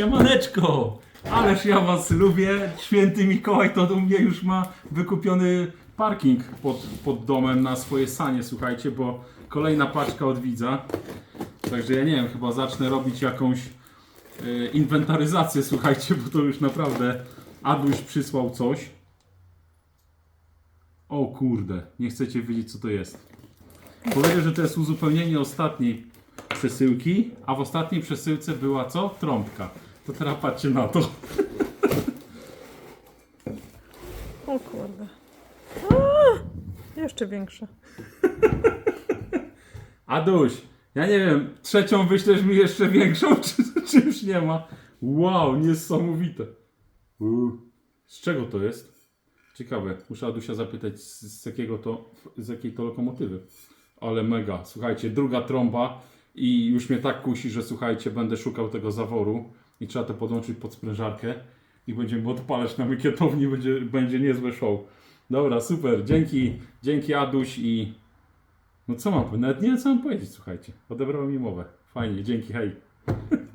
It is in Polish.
Siemaneczko! Ależ ja was lubię. Święty Mikołaj to u mnie już ma wykupiony parking pod, pod domem na swoje sanie, słuchajcie, bo kolejna paczka od widza. Także ja nie wiem, chyba zacznę robić jakąś e, inwentaryzację, słuchajcie, bo to już naprawdę Aduś przysłał coś. O kurde, nie chcecie wiedzieć co to jest. Powiedział, że to jest uzupełnienie ostatniej przesyłki, a w ostatniej przesyłce była co? Trąbka. To teraz patrzcie na to. O kurde. A, jeszcze większe. Aduś, ja nie wiem, trzecią wyślesz mi jeszcze większą, czy, czy już nie ma? Wow, niesamowite. Uuu. Z czego to jest? Ciekawe, muszę Adusia zapytać z, z jakiego to, z jakiej to lokomotywy. Ale mega, słuchajcie, druga trąba i już mnie tak kusi, że słuchajcie, będę szukał tego zaworu i trzeba to podłączyć pod sprężarkę i będziemy odpalać na mykietowni, będzie, będzie niezłe show. Dobra, super, dzięki, dzięki Aduś i no co mam, powiedzieć? nawet nie wiem co mam powiedzieć, słuchajcie. Odebrał mi mowę. Fajnie, dzięki, hej.